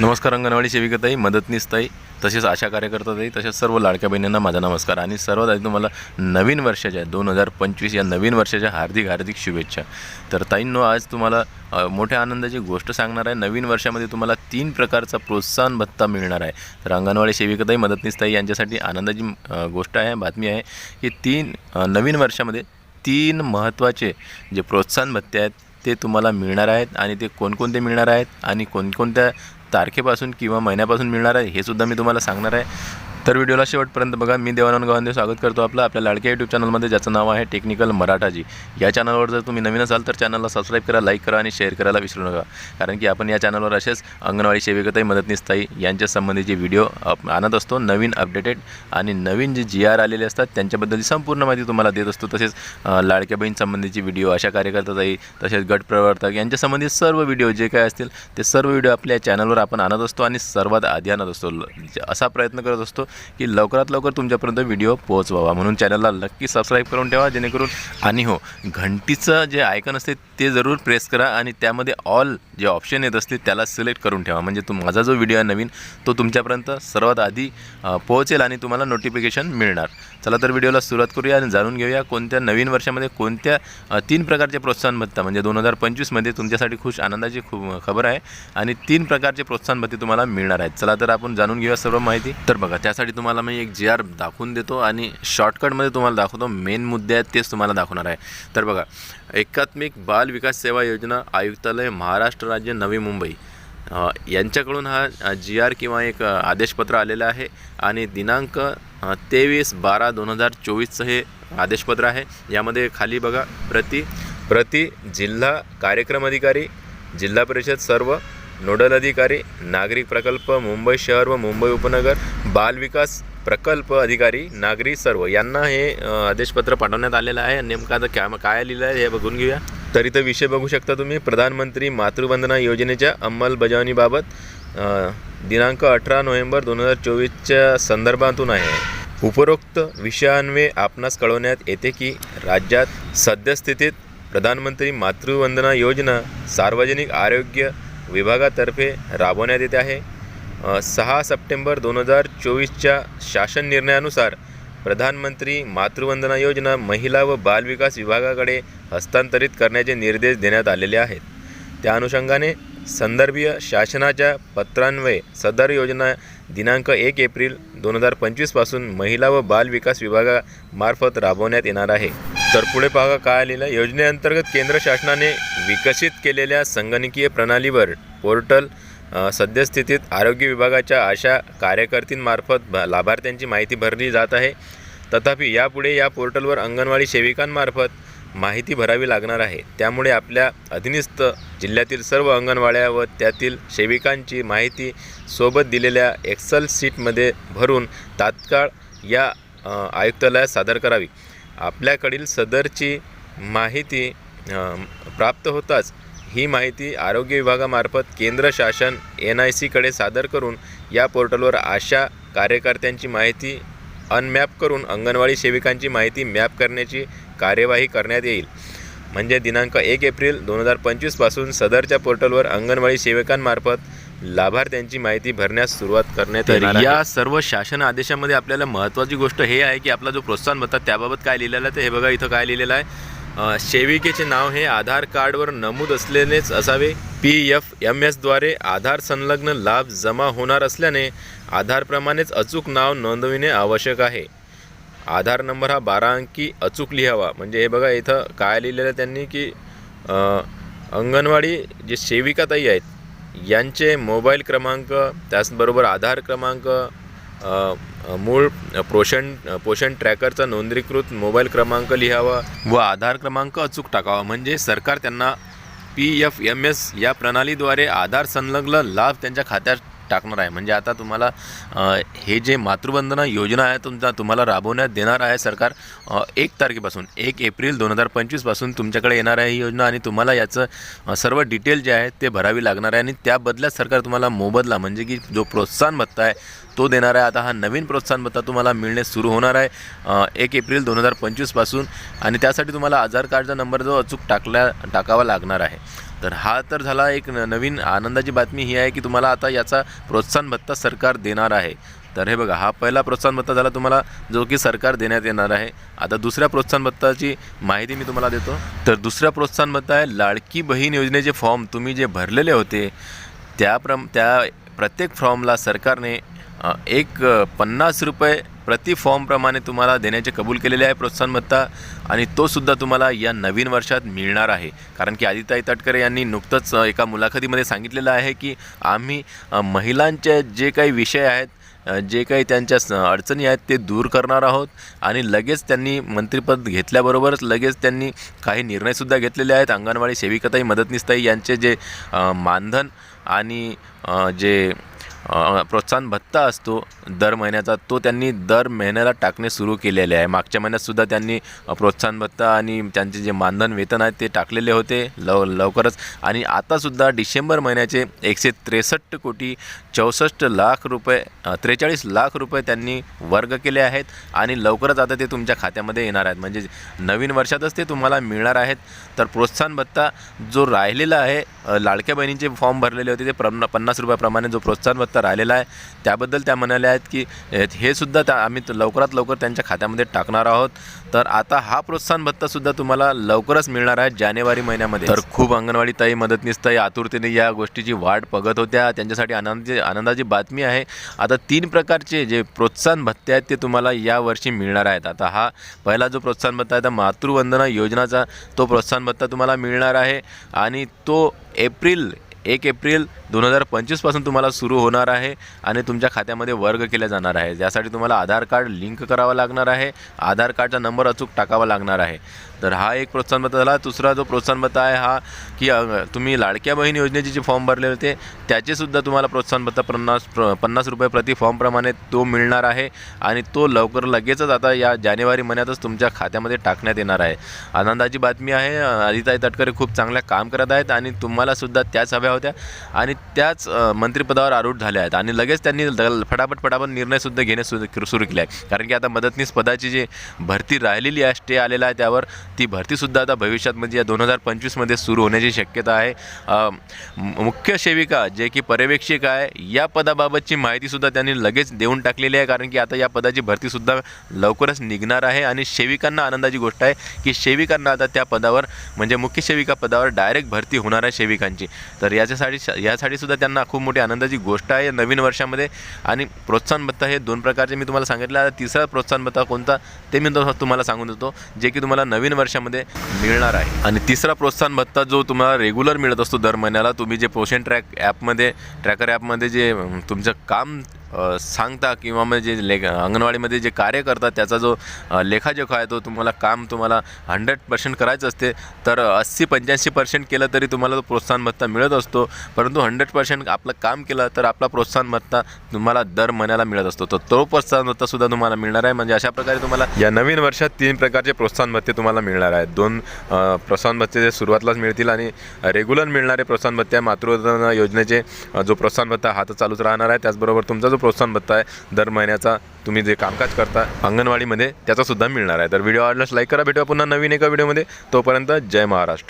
नमस्कार अंगणवाडी सेविकाताई मदतनीसताई तसेच आशा कार्यकर्ताताई तसेच सर्व लाडक्या बहिणींना माझा नमस्कार. आणि सर्वात आधी तुम्हाला नवीन वर्षाच्या दोन हजार पंचवीस या नवीन वर्षाच्या हार्दिक हार्दिक शुभेच्छा. तर ताईंनो आज तुम्हाला मोठ्या आनंदाची गोष्ट सांगणार आहे. नवीन वर्षामध्ये तुम्हाला तीन प्रकारचा प्रोत्साहन भत्ता मिळणार आहे. तर अंगणवाडी सेविकाताई मदतनीसताई यांच्यासाठी आनंदाची गोष्ट आहे बातमी आहे की तीन नवीन वर्षामध्ये तीन महत्त्वाचे जे प्रोत्साहन भत्ते आहेत ते तुम्हाला मिळणार आहेत आणि ते कोणकोणते मिळणार आहेत आणि कोणकोणत्या तारखेपासून किंवा महिन्यापासून मिळणार आहे हे सुद्धा मी तुम्हाला सांगणार आहे. तर व्हिडिओला शेवटपर्यंत बघा. मी देवानंद गव्हाणे स्वागत करतो आपलं. आपल्या लाडक्या यूट्यूब चॅनलमध्ये ज्याचं नाव आहे टेक्निकल मराठाजी. या चॅनलवर जर तुम्ही नवीन असाल तर चॅनलला सबस्क्राईब करा लाईक करा आणि शेअर करायला विसरू नका. कारण की आपण या चॅनलवर असेच अंगणवाडी सेविकताई मदतनीसताई यांच्या संबंधीचे व्हिडिओ अप आणत असतो. नवीन अपडेटेड आणि नवीन जे जी आर आलेले असतात त्यांच्याबद्दल संपूर्ण माहिती तुम्हाला देत असतो. तसेच लाडक्या बहीण संबंधीची व्हिडिओ अशा कार्यकर्ताताई तसेच गट प्रवर्तक यांच्या संबंधित सर्व व्हिडिओ जे काय असतील ते सर्व व्हिडिओ आपल्या चॅनलवर आपण आणत असतो आणि सर्वात आधी आणत असतो. असा प्रयत्न करत असतो. की लवकरात लवकर तुमच्यापर्यंत व्हिडिओ पोहोचवावा. म्हणून चॅनलला नक्की सबस्क्राईब करून ठेवा जेणेकरून आणि हो घंटीचं जे आयकन असते ते जरूर प्रेस करा आणि त्यामध्ये ऑल जे ऑप्शन येत असते त्याला सिलेक्ट करून ठेवा. म्हणजे तुम माझा जो व्हिडिओ आहे नवीन तो तुमच्यापर्यंत सर्वात आधी पोहोचेल आणि तुम्हाला नोटिफिकेशन मिळणार. चला तर व्हिडिओला सुरुवात करूया आणि जाणून घेऊया कोणत्या नवीन वर्षामध्ये कोणत्या तीन प्रकारचे प्रोत्साहन भत्ता म्हणजे दोन हजार पंचवीसमध्ये तुमच्यासाठी खुश आनंदाची खूप खबर आहे आणि तीन प्रकारचे प्रोत्साहन भत्ते तुम्हाला मिळणार आहेत. चला तर आपण जाणून घेऊया सर्व माहिती. तर बघा त्यासाठी तुम्हाला मी एक जी आर दाखवून देतो आणि शॉर्टकटमध्ये तुम्हाला दाखवतो. मेन मुद्दे आहेत तेच तुम्हाला दाखवणार आहे. तर बघा एकात्मिक बाल विकास सेवा योजना आयुक्तालय महाराष्ट्र राज्य नवी मुंबई. यांच्याकडून हा जी आर किंवा एक आदेशपत्र आलेलं आहे आणि दिनांक तेवीस बारा दोन हजार चोवीसचं हे आदेशपत्र आहे. यामध्ये खाली बघा प्रति प्रति जिल्हा कार्यक्रम अधिकारी जिल्हा परिषद सर्व नोडल अधिकारी नागरिक प्रकल्प मुंबई शहर व मुंबई उपनगर बाल विकास प्रकल्प अधिकारी नागरी सर्व यांना हे आदेशपत्र पाठवण्यात आलेलं आहे. नेमकं आता काय काय लिहिलं आहे हे बघून घेऊया. तर इथं विषय बघू शकता तुम्ही. प्रधानमंत्री मातृवंदना योजनेच्या अंमलबजावणीबाबत दिनांक अठरा नोव्हेंबर दोन हजार चोवीसच्या संदर्भातून आहे. उपरोक्त विषयान्वये आपणास कळवण्यात येते की राज्यात सद्यस्थितीत प्रधानमंत्री मातृवंदना योजना सार्वजनिक आरोग्य विभागातर्फे राबवण्यात येते आहे. सहा सप्टेंबर दोन हजार चोवीसच्या शासन निर्णयानुसार प्रधानमंत्री मातृवंदना योजना महिला व बालविकास विभागाकडे हस्तांतरित करण्याचे निर्देश देण्यात आलेले आहेत. त्या अनुषंगाने संदर्भीय शासनाच्या पत्रान्वये सदर योजना दिनांक एक एप्रिल दोन हजार पंचवीसपासून महिला व बाल विकास विभागामार्फत राबवण्यात येणार आहे. तर पुढे पहा काय आलेलं? योजनेअंतर्गत केंद्र शासनाने विकसित केलेल्या संगणकीय प्रणालीवर पोर्टल सद्यस्थितीत आरोग्य विभागाच्या अशा कार्यकर्तींमार्फत लाभार्थ्यांची माहिती भरली जात आहे. तथापि यापुढे या पोर्टलवर अंगणवाडी सेविकांमार्फत माहिती भरावी लागणार आहे. त्यामुळे आपल्या अधीनस्थ जिल्ह्यातील सर्व अंगणवाड्या व त्यातील सेविकांची माहिती सोबत दिलेल्या एक्सल सीटमध्ये भरून तात्काळ या आयुक्तालयात सादर करावी. आपल्याकडील सदरची माहिती प्राप्त होताच ही माहिती आरोग्य विभागामार्फत केंद्र शासन एन आय सीकडे सादर करून या पोर्टलवर आशा कार्यकर्त्यांची माहिती अनमॅप करून अंगणवाडी सेविकांची माहिती मॅप करण्याची कार्यवाही करण्यात येईल. म्हणजे दिनांक एक एप्रिल दोन हजार पंचवीसपासून सदरच्या पोर्टलवर अंगणवाडी सेवकांमार्फत लाभार्थ्यांची माहिती भरण्यास सुरुवात करण्यात आहे. या सर्व शासन आदेशामध्ये आपल्याला महत्त्वाची गोष्ट हे आहे की आपला जो प्रोत्साहन भत्ता त्याबाबत काय लिहिलेलं आहे तर हे बघा इथं काय लिहिलेलं आहे. सेविकेचे नाव हे आधार कार्डवर नमूद असलेलेच असावे. पी एफ एम एसद्वारे आधार संलग्न लाभ जमा होणार असल्याने आधारप्रमाणेच अचूक नाव नोंदविणे आवश्यक आहे. आधार नंबर हा बारा अंकी अचूक लिहावा. म्हणजे हे बघा इथं काय लिहिलेलं आहे त्यांनी की अंगणवाडी जे सेविकाताई आहेत यांचे मोबाईल क्रमांक त्याचबरोबर आधार क्रमांक मूळ पोषण पोषण ट्रॅकरचा नोंदणीकृत मोबाईल क्रमांक लिहावा व आधार क्रमांक अचूक टाकावा. म्हणजे सरकार त्यांना पी एफ एम एस या प्रणालीद्वारे आधार संलग्न लाभ त्यांच्या खात्यात टाकणार आहे. म्हणजे आता तुम्हाला हे जे मातृवंदना योजना आहे तुमचा तुम्हाला राबवण्यात देणार आहे सरकार एक तारखेपासून एक एप्रिल दोन हजार पंचवीसपासून तुमच्याकडे येणार आहे ही योजना आणि तुम्हाला याचं सर्व डिटेल जे आहे ते भरावी लागणार आहे आणि त्या बदल्यात सरकार तुम्हाला मोबदला म्हणजे की जो प्रोत्साहन भत्ता आहे तो देणार आहे. आता हा नवीन प्रोत्साहन भत्ता तुम्हाला मिळणे सुरू होणार आहे एक एप्रिल दोन हजार पंचवीसपासून आणि त्यासाठी तुम्हाला आधार कार्डचा नंबर जो अचूक टाकला टाकावा लागणार आहे. तर हा तर झाला एक न- नवीन आनंदाची बातमी ही आहे की तुम्हाला आता याचा प्रोत्साहन भत्ता सरकार देणार आहे. तर हे बघा हा पहिला प्रोत्साहन भत्ता झाला तुम्हाला जो की सरकार देण्यात येणार आहे. आता दुसऱ्या प्रोत्साहन भत्ताची माहिती मी तुम्हाला देतो. तर दुसरा प्रोत्साहन भत्ता आहे लाडकी बहीण योजनेचे फॉर्म. तुम्ही जे भरलेले होते त्या प्रम त्या प्रत्येक फॉर्मला सरकारने एक पन्नास रुपये प्रति फॉर्मप्रमाणे तुम्हाला देण्याचे कबूल केलेले आहे प्रोत्साहन भत्ता आणि तो सुद्धा तुम्हाला या नवीन वर्षात मिळणार आहे. कारण की आदिताई तटकरे यांनी नुकतंच एका मुलाखतीमध्ये सांगितलेलं आहे की आम्ही महिलांचे जे काही विषय आहेत जे काही त्यांच्या स- अडचणी आहेत ते दूर करणार आहोत आणि लगेच त्यांनी मंत्रिपद घेतल्याबरोबरच लगेच त्यांनी काही निर्णयसुद्धा घेतलेले आहेत. अंगणवाडी सेविकाताई मदतनीसताई यांचे जे मानधन आणि जे प्रोत्साहन भत्ता असतो दर महिन्याचा तो त्यांनी दर महिन्याला टाकणे सुरू केलेले आहे. मागच्या महिन्यातसुद्धा त्यांनी प्रोत्साहन भत्ता आणि त्यांचे जे मानधन वेतन आहे ते टाकलेले होते लव लवकरच. आणि आतासुद्धा डिसेंबर महिन्याचे एकशे त्रेसष्ट कोटी चौसष्ट लाख रुपये त्रेचाळीस लाख रुपये त्यांनी वर्ग केले आहेत आणि लवकरच आता ते तुमच्या खात्यामध्ये येणार आहेत. म्हणजे नवीन वर्षातच ते तुम्हाला मिळणार आहेत. तर प्रोत्साहन भत्ता जो राहिलेला आहे लाडक्या बहिणींचे फॉर्म भरलेले होते ते प्र पन्नास रुपयाप्रमाणे जो प्रोत्साहन भत्ता राहिलेला आहे. त्याबद्दल त्या म्हणाल्या आहेत की हे सुद्धा त्या आम्ही लवकरात लवकर त्यांच्या खात्यामध्ये टाकणार आहोत. तर आता हा प्रोत्साहन भत्तासुद्धा तुम्हाला लवकरच मिळणार आहे जानेवारी महिन्यामध्ये. तर खूप अंगणवाडी ताई मदतनीस ताई आतुरतेने या गोष्टीची वाट बघत होत्या. त्यांच्यासाठी आनंदाची आनंदाची बातमी आहे. आता तीन प्रकारचे जे प्रोत्साहन भत्ते आहेत ते तुम्हाला यावर्षी मिळणार आहेत. आता हा पहिला जो प्रोत्साहन भत्ता आहे तर मातृवंदना योजनाचा तो प्रोत्साहन भत्ता तुम्हाला मिळणार आहे. आणि तो एप्रिल एक एप्रिल दोन हजार पंचवीसपासून तुम्हाला सुरू होणार आहे आणि तुमच्या खात्यामध्ये वर्ग केल्या जाणार आहे. ज्यासाठी तुम्हाला आधार कार्ड लिंक करावं लागणार आहे आधार कार्डचा नंबर अचूक टाकावा लागणार आहे. तर हा एक प्रोत्साहन भत्ता झाला. दुसरा जो प्रोत्साहन भत्ता आहे हा की तुम्ही लाडक्या बहीण योजनेचे जे फॉर्म भरले होते त्याचेसुद्धा तुम्हाला प्रोत्साहन भत्ता पन्नास प्र पन्नास रुपये प्रति फॉर्मप्रमाणे तो मिळणार आहे आणि तो लवकर लगेचच आता या जानेवारी महिन्यातच तुमच्या खात्यामध्ये टाकण्यात येणार आहे. आनंदाची बातमी आहे. अदिताई तटकरे खूप चांगल्या काम करत आहेत आणि तुम्हालासुद्धा त्याच हव्या होत्या. आणि त्याच मंत्रिपदावर आरूढ झाल्या आहेत. आणि लगेच त्यांनी फटाफट फटाफट निर्णयसुद्धा घेणे सुरू सुरू केले आहे कारण की आता मदतनीस पदाची जी भरती राहिलेली आहे स्टे आलेला आहे त्यावर ती भरतीसुद्धा आता भविष्यात म्हणजे या दोन हजार पंचवीसमध्ये सुरू होण्याची शक्यता आहे. मुख्य सेविका जे की पर्यवेक्षक आहे या पदाबाबतची माहितीसुद्धा त्यांनी लगेच देऊन टाकलेली आहे. कारण की आता या पदाची भरतीसुद्धा लवकरच निघणार आहे. आणि सेविकांना आनंदाची गोष्ट आहे की सेविकांना आता त्या पदावर म्हणजे मुख्य सेविका पदावर डायरेक्ट भरती होणार आहे सेविकांची. तर या याच्यासाठी यासाठी सुद्धा त्यांना खूप मोठी आनंदाची गोष्ट आहे नवीन वर्षामध्ये. आणि प्रोत्साहन भत्ता हे दोन प्रकारचे मी तुम्हाला सांगितलं. आता तिसरा प्रोत्साहन भत्ता कोणता ते मी तुम्हाला सांगून देतो जे की तुम्हाला नवीन वर्षामध्ये मिळणार आहे. आणि तिसरा प्रोत्साहन भत्ता जो तुम्हाला रेग्युलर मिळत असतो दर महिन्याला तुम्ही जे पोषण ट्रॅक ॲपमध्ये ट्रॅकर ॲपमध्ये जे तुमचं काम सांगता किंवा म्हणजे लेख अंगणवाडीमध्ये जे कार्य करतात त्याचा जो लेखाजोखा आहे तो तुम्हाला काम तुम्हाला हंड्रेड पर्सेंट करायचं असते. तर अस्सी पंच्याऐंशी पर्सेंट केलं तरी तुम्हाला तो प्रोत्साहन भत्ता मिळत असतो. परंतु हंड्रेड पर्सेंट आपलं काम केलं तर आपला प्रोत्साहन भत्ता तुम्हाला दर महिन्याला मिळत असतो. तर तो प्रोत्साहन भत्तासुद्धा तुम्हाला मिळणार आहे. म्हणजे अशा प्रकारे तुम्हाला या नवीन वर्षात तीन प्रकारचे प्रोत्साहन भत्ते तुम्हाला मिळणार आहेत. दोन प्रोत्साहन भत्ते जे सुरुवातीलाच मिळतील आणि रेग्युलर मिळणारे प्रोत्साहन भत्ते आहे. मातृवंदना योजनेचे जो प्रोत्साहन भत्ता हा तर चालूच राहणार आहे. त्याचबरोबर तुमचा जो प्रोत्साहन भत्ता आहे दर महिन्याचा तुम्ही जे कामकाज करता अंगणवाडीमध्ये त्याचा सुद्धा मिळणार आहे. तर व्हिडिओ आवडल्यास लाईक करा. भेटूया पुन्हा नवीन एका व्हिडिओमध्ये. तोपर्यंत जय महाराष्ट्र.